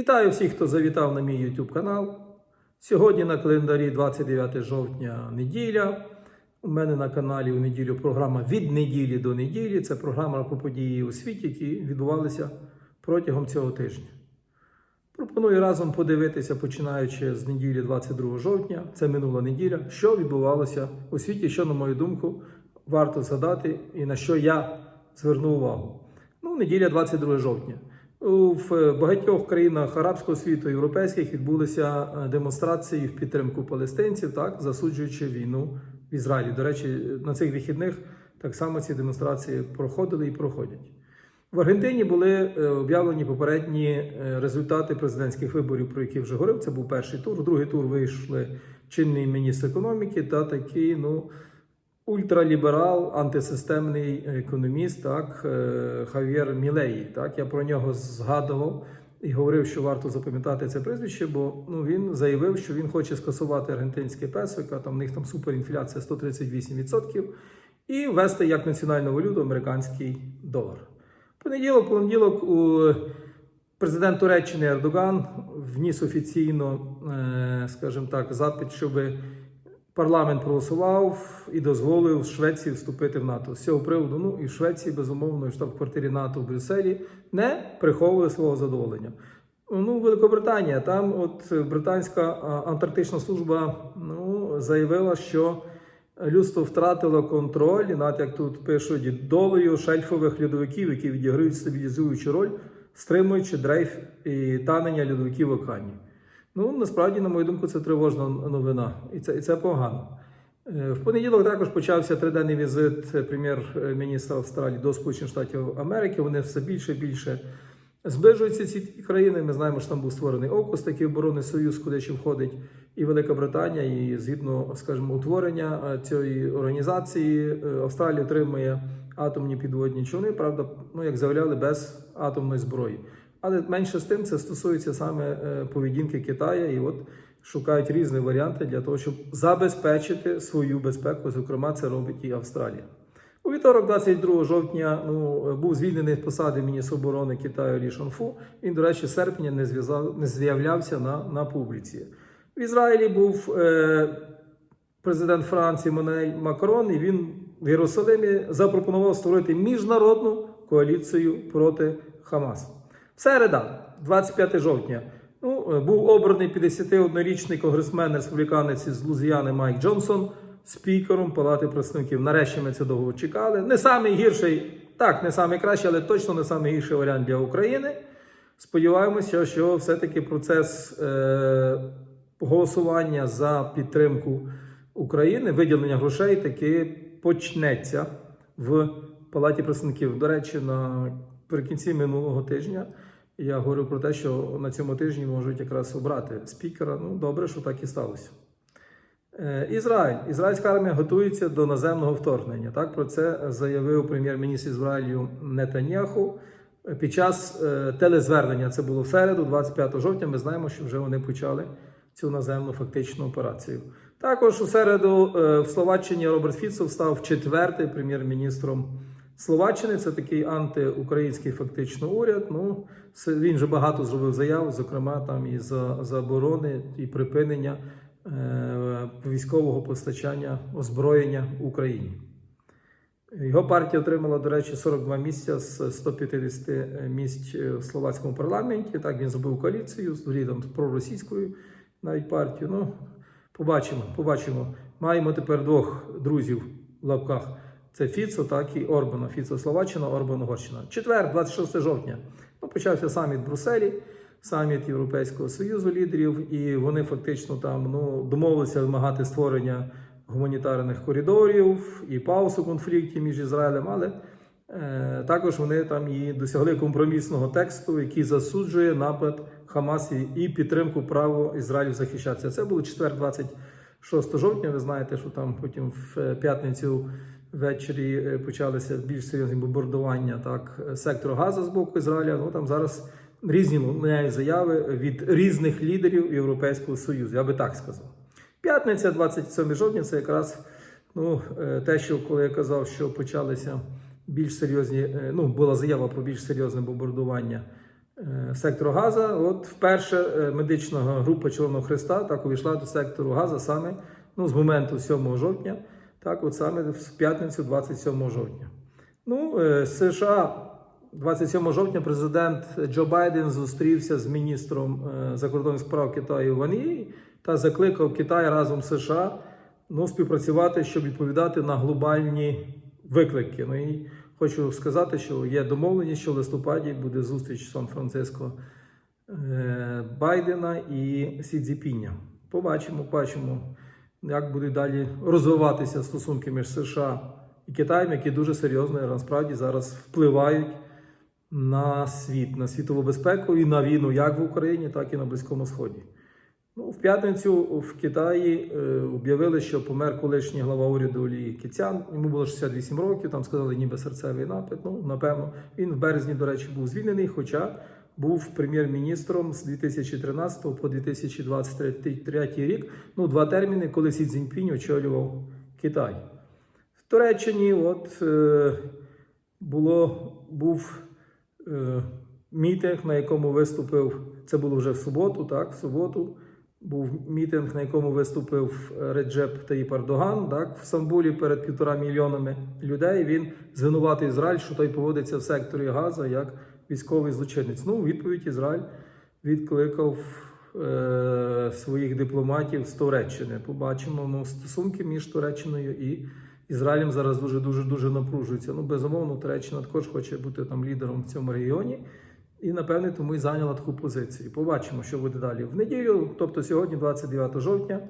Вітаю всіх, хто завітав на мій YouTube канал. Сьогодні на календарі 29 жовтня неділя. У мене на каналі у неділю програма від неділі до неділі. Це програма про події у світі, які відбувалися протягом цього тижня. Пропоную разом подивитися, починаючи з неділі 22 жовтня, це минула неділя, що відбувалося у світі, що, на мою думку, варто згадати і на що я зверну увагу. Ну, неділя 22 жовтня. В багатьох країнах арабського світу, європейських відбулися е, демонстрації в підтримку палестинців, так засуджуючи війну в Ізраїлі. До речі, на цих вихідних так само ці демонстрації проходили і проходять. В Аргентині були е, об'явлені попередні е, результати президентських виборів, про які вже говорив. Це був перший тур. В другий тур вийшли чинний міністр економіки та такий, ну. Ультраліберал, антисистемний економіст, так, е, Хав'єр Мілеї. Так, я про нього згадував і говорив, що варто запам'ятати це прізвище, бо ну, він заявив, що він хоче скасувати аргентинське песо, яка там в них там суперінфляція 138%, і ввести як національну валюту американський долар. Понеділок, понеділок у президент Туреччини Ердоган вніс офіційно, е, скажімо так, запит, щоби Парламент проголосував і дозволив Швеції вступити в НАТО. З цього приводу, ну і в Швеції, безумовно, і штаб-квартирі НАТО в Брюсселі не приховували свого задоволення. Ну, Великобританія, там от британська антарктична служба ну, заявила, що людство втратило контроль, і навіть як тут пишуть, долею шельфових льодовиків, які відіграють стабілізуючу роль, стримуючи дрейф і танення льодовиків в океані. Ну, насправді, на мою думку, це тривожна новина, і це, і це погано. Е, В понеділок також почався триденний візит прем'єр-міністра Австралії до Сполучених Штатів Америки. Вони все більше і більше зближуються ці країни. Ми знаємо, що там був створений ОКУС, такий оборонний союз, куди ще входить і Велика Британія, і згідно, скажімо, утворення е, цієї організації е, Австралія отримує атомні підводні човни. Правда, ну як заявляли, без атомної зброї. Але менше з тим це стосується саме е, поведінки Китаю, і от шукають різні варіанти для того, щоб забезпечити свою безпеку. Зокрема, це робить і Австралія. У вівторок, 22 жовтня, ну був звільнений з посади міністр оборони Китаю Лі Шанфу. Він, до речі, серпня не зв'язав, не з'являвся на, на публіці. В Ізраїлі був е, президент Франції Мануель Макрон, і він в Єрусалимі запропонував створити міжнародну коаліцію проти Хамасу. Середа, 25 жовтня, ну, е, був обраний 51-річний конгресмен республіканець з Лузіяни Майк Джонсон спікером Палати представників. Нарешті ми це довго чекали. Не самий гірший, так, не самий але точно не самий гірший варіант для України. Сподіваємося, що все-таки процес е, голосування за підтримку України, виділення грошей таки почнеться в Палаті представників. До речі, наприкінці минулого тижня я говорив про те, що на цьому тижні можуть якраз обрати спікера. Ну, добре, що так і сталося. Е, Ізраїль. Ізраїльська армія готується до наземного вторгнення. Так про це заявив прем'єр-міністр Ізраїлю Нетаньяху. Під час е, телезвернення це було в середу, 25 жовтня. Ми знаємо, що вже вони почали цю наземну фактичну операцію. Також у середу е, в Словаччині Роберт Фіцов став четвертий прем'єр-міністром Словаччини. Це такий антиукраїнський фактично уряд. Ну він вже багато зробив заяв, зокрема там і за заборони і припинення е, військового постачання озброєння Україні. Його партія отримала, до речі, 42 місця з 150 місць в словацькому парламенті. Так він зробив коаліцію з лідом проросійською навіть партію. Ну, побачимо, побачимо. Маємо тепер двох друзів в лапках. Це Фіцо, так і Орбана. Фіцо Словаччина, Орбан Угорщина. Четвер, 26 жовтня. Ну, почався саміт в Брюсселі, саміт Європейського Союзу лідерів, і вони фактично там ну, домовилися вимагати створення гуманітарних коридорів і пауз у між Ізраїлем, але е, також вони там і досягли компромісного тексту, який засуджує напад Хамас і- і підтримку права Ізраїлю захищатися. Це було четвер, 26 жовтня. Ви знаєте, що там потім в е, п'ятницю ввечері е, почалися більш серйозні бомбардування так е, сектору Газа з боку Ізраїля. Ну там зараз різні лунають заяви від різних лідерів Європейського Союзу. Я би так сказав. П'ятниця, 27 жовтня, це якраз ну, е, те, що коли я казав, що почалися більш серйозні, ну, була заява про більш серйозне бомбардування сектору Газа. От вперше медична група Червоного Христа так увійшла до сектору Газа саме ну, з моменту 7 жовтня, так, от саме в п'ятницю, 27 жовтня. Ну, е, США 27 жовтня президент Джо Байден зустрівся з міністром е, закордонних справ Китаю Ван та закликав Китай разом з США ну, співпрацювати, щоб відповідати на глобальні виклики. Ну і хочу сказати, що є домовленість, що в листопаді буде зустріч Сан-Франциско е, Байдена і Сі Цзіпіня. Побачимо, бачимо, як будуть далі розвиватися стосунки між США і Китаєм, які дуже серйозно і насправді зараз впливають на світ, на світову безпеку і на війну як в Україні, так і на Близькому Сході. Ну, в п'ятницю в Китаї е, об'явили, що помер колишній глава уряду Лі Кіцян. Йому було 68 років, там сказали, ніби серцевий напад. Ну, напевно, він в березні, до речі, був звільнений, хоча був прем'єр-міністром з 2013 по 2023 рік. Ну, два терміни, коли Сі Цзіньпінь очолював Китай. В Туреччині от е, було, був е, мітинг, на якому виступив, це було вже в суботу, так, в суботу. Був мітинг, на якому виступив Реджеп Таїп Ердоган, так, в Стамбулі перед півтора мільйонами людей. Він звинуватив Ізраїль, що той поводиться в секторі Газа як військовий злочинець. Ну, у відповідь Ізраїль відкликав е, своїх дипломатів з Туреччини. Побачимо ну, стосунки між Туреччиною і Ізраїлем зараз дуже дуже дуже напружуються. Ну, безумовно, Туреччина також хоче бути там лідером в цьому регіоні. І, напевне, тому і зайняла таку позицію. Побачимо, що буде далі. В неділю, тобто сьогодні, 29 жовтня,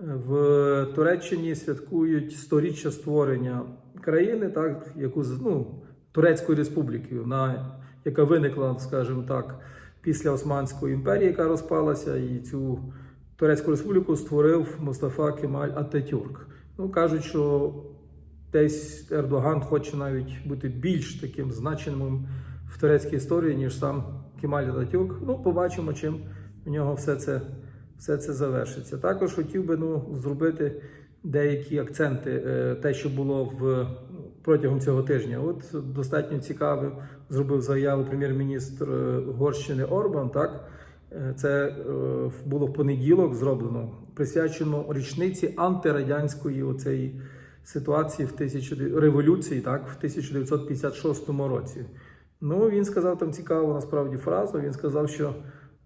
в Туреччині святкують сторіччя створення країни, так, яку ну, Турецькою республікою, на, яка виникла, скажімо так, після Османської імперії, яка розпалася, і цю Турецьку республіку створив Мустафа Кемаль Ататюрк. Ну, кажуть, що десь Ердоган хоче навіть бути більш таким значимим в турецькій історії, ніж сам Кемаль Ататюрк. Ну, побачимо, чим в нього все це, все це завершиться. Також хотів би ну, зробити деякі акценти, е, те, що було в, протягом цього тижня. От достатньо цікавим зробив заяву прем'єр-міністр е, Угорщини Орбан. Так? Е, Це е, було в понеділок зроблено, присвячено річниці антирадянської оцеї ситуації в тисячу революції, так, в 1956 році. Ну, він сказав там цікаву насправді фразу. Він сказав, що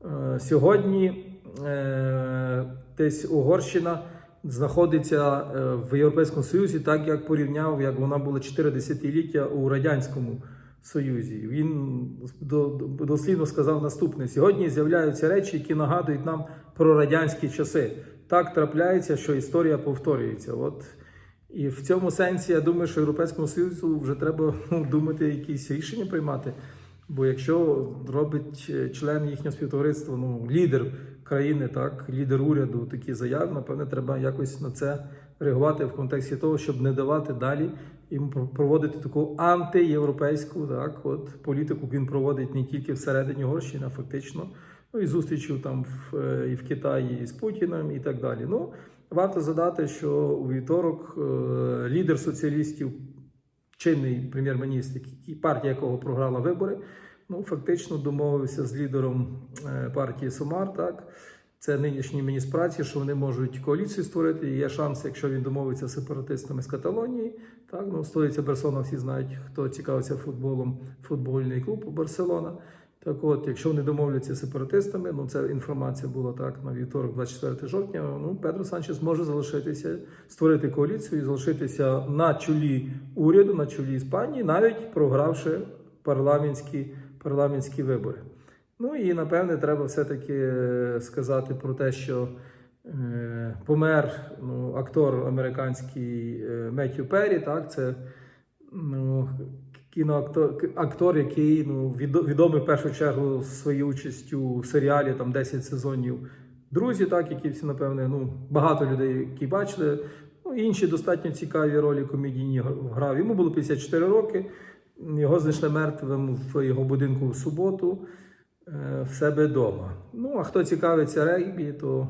е, сьогодні е, десь Угорщина знаходиться е, в Європейському Союзі, так як порівняв, як вона була 4 десятиліття у Радянському Союзі. Він до- до- сказав наступне: сьогодні з'являються речі, які нагадують нам про радянські часи. Так трапляється, що історія повторюється. От і в цьому сенсі я думаю, що Європейському Союзу вже треба ну, думати, якісь рішення приймати. Бо якщо робить е, член їхнього співтовариства, ну лідер країни, так, лідер уряду такі заяви, напевне, треба якось на це реагувати в контексті того, щоб не давати далі про- проводити таку антиєвропейську так, от, політику, він проводить не тільки всередині Угорщини, а фактично, ну і зустрічів там в, е, і в Китаї з Путіним і так далі. Ну, варто задати, що у вівторок е, лідер соціалістів чинний прем'єр-міністр, партія якого програла вибори, ну фактично домовився з лідером е, партії Сумар. Так це нинішній міністр праці, що вони можуть коаліцію створити. Є шанс, якщо він домовиться з сепаратистами з Каталонії. Так, ну столиця Барселона, всі знають, хто цікавиться футболом, футбольний клуб Барселона. Так от, якщо вони домовляться з сепаратистами, ну це інформація була так на вівторок, 24 жовтня. Ну Педро Санчес може залишитися, створити коаліцію і залишитися на чолі уряду, на чолі Іспанії, навіть програвши парламентські, парламентські вибори. Ну і напевне треба все-таки е, сказати про те, що е, помер ну, актор американський е, Меттю Перрі, так, це ну, кіноактор, актор, який ну, відомий в першу чергу своєю участю в серіалі там 10 сезонів друзі, так, які всі, напевне, ну, багато людей, які бачили. Ну, інші достатньо цікаві ролі комедійні грав. Йому було 54 роки. Його знайшли мертвим в його будинку в суботу е, в себе вдома. Ну, а хто цікавиться регбі, то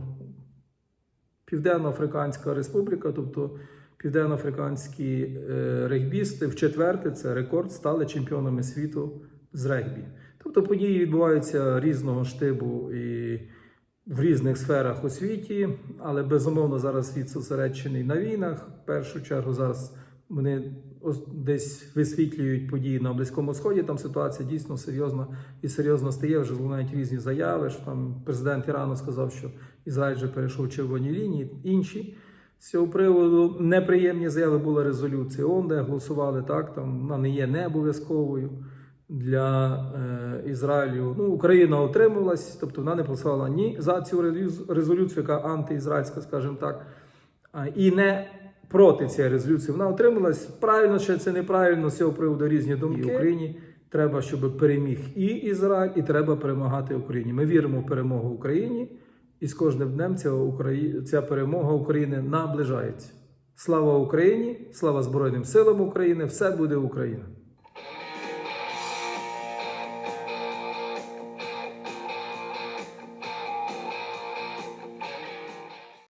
Південно-Африканська Республіка, тобто південно-африканські е, регбісти в четверте, це рекорд, стали чемпіонами світу з регбі. Тобто події відбуваються різного штибу і в різних сферах у світі, але безумовно зараз світ зосереджений на війнах. В першу чергу зараз вони десь висвітлюють події на Близькому Сході. Там ситуація дійсно серйозна і серйозно стає. Вже лунають різні заяви. Що там президент Ірану сказав, що Ізраїль вже перейшов червоні лінії. Інші з цього приводу неприємні заяви були резолюції ООН, де голосували так. Там вона не є не обов'язковою для е, Ізраїлю. Ну, Україна утримувалась, тобто вона не голосувала ні за цю резолю- резолюцію, яка антиізраїльська, скажімо так, і не проти цієї резолюції. Вона отрималась Правильно чи це неправильно з цього приводу різні думки. І Україні треба, щоб переміг і Ізраїль, і треба перемагати Україні. Ми віримо в перемогу Україні, і з кожним днем ця, Украї... ця перемога України наближається. Слава Україні! Слава Збройним силам України! Все буде Україна!